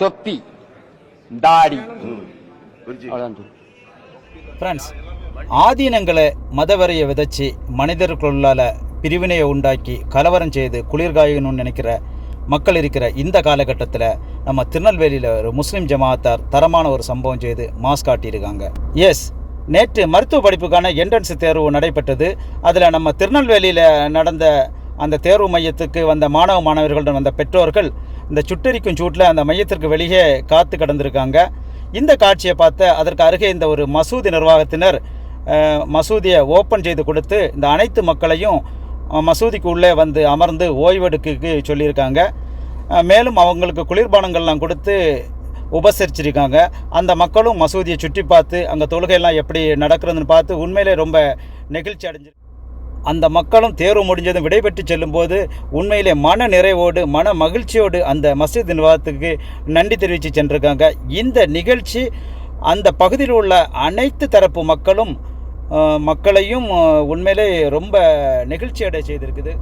தொப்பி தாடி. ஃப்ரெண்ட்ஸ் ஆதீனங்களை மதவெறியை விதைச்சி மனிதர்களுள்ளால பிரிவினையை உண்டாக்கி கலவரம் செய்து குளிர்காயணும்னு நினைக்கிற மக்கள் இருக்கிற இந்த காலகட்டத்தில் நம்ம திருநெல்வேலியில் ஒரு முஸ்லீம் ஜமாத்தார் தரமான ஒரு சம்பவம் செய்து மாஸ் காட்டியிருக்காங்க. எஸ் நேற்று மருத்துவ படிப்புக்கான என்ட்ரன்ஸ் தேர்வு நடைபெற்றது. அதில் நம்ம திருநெல்வேலியில் நடந்த அந்த தேர்வு மையத்துக்கு வந்த மாணவ மாணவர்களுடன் வந்த பெற்றோர்கள் இந்த சுட்டெரிக்கும் சூட்டில் அந்த மையத்திற்கு வெளியே காத்து கிடந்திருக்காங்க. இந்த காட்சியை பார்த்து அதற்கு அருகே இந்த ஒரு மசூதி நிர்வாகத்தினர் மசூதியை ஓப்பன் செய்து கொடுத்து இந்த அனைத்து மக்களையும் மசூதிக்கு உள்ளே வந்து அமர்ந்து ஓய்வெடுக்கு சொல்லியிருக்காங்க. மேலும் அவங்களுக்கு குளிர்பானங்கள்லாம் கொடுத்து உபசரிச்சிருக்காங்க. அந்த மக்களும் மசூதியை சுற்றி பார்த்து அங்கே தொழுகையெல்லாம் எப்படி நடக்கிறதுன்னு பார்த்து உண்மையிலே ரொம்ப நெகிழ்ச்சி அடைஞ்சிருக்கு அந்த மக்களும் தேர்வு முடிஞ்சதும் விடைபெற்று செல்லும்போது உண்மையிலே மன நிறைவோடு மன மகிழ்ச்சியோடு அந்த மஸ்ஜித் நிர்வாகத்துக்கு நன்றி தெரிவித்து சென்றிருக்காங்க. இந்த நிகழ்ச்சி அந்த பகுதியில் உள்ள அனைத்து தரப்பு மக்களும் மக்களையும் உண்மையிலே ரொம்ப நெகிழ்ச்சி அடைய செய்திருக்குது.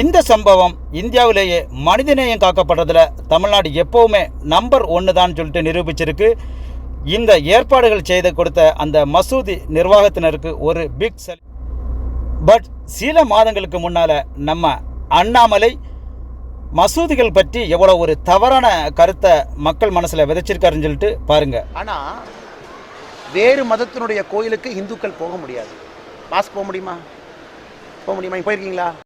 இந்த சம்பவம் இந்தியாவிலேயே மனிதநேயம் காக்கப்படுறதுல தமிழ்நாடு எப்போவுமே நம்பர் ஒன்று தான் சொல்லிட்டு நிரூபிச்சிருக்கு. இந்த ஏற்பாடுகள் செய்து கொடுத்த அந்த மசூதி நிர்வாகத்தினருக்கு ஒரு பிக் செல் பட் சில மாதங்களுக்கு முன்னால் நம்ம அண்ணாமலை மசூதிகள் பற்றி எவ்வளோ ஒரு தவறான கருத்தை மக்கள் மனசில் விதைச்சிருக்காருன்னு சொல்லிட்டு பாருங்க. ஆனால் வேறு மதத்தினுடைய கோயிலுக்கு இந்துக்கள் போக முடியாது. பாஸ் போக முடியுமா? போக முடியுமா? போயிருக்கீங்களா?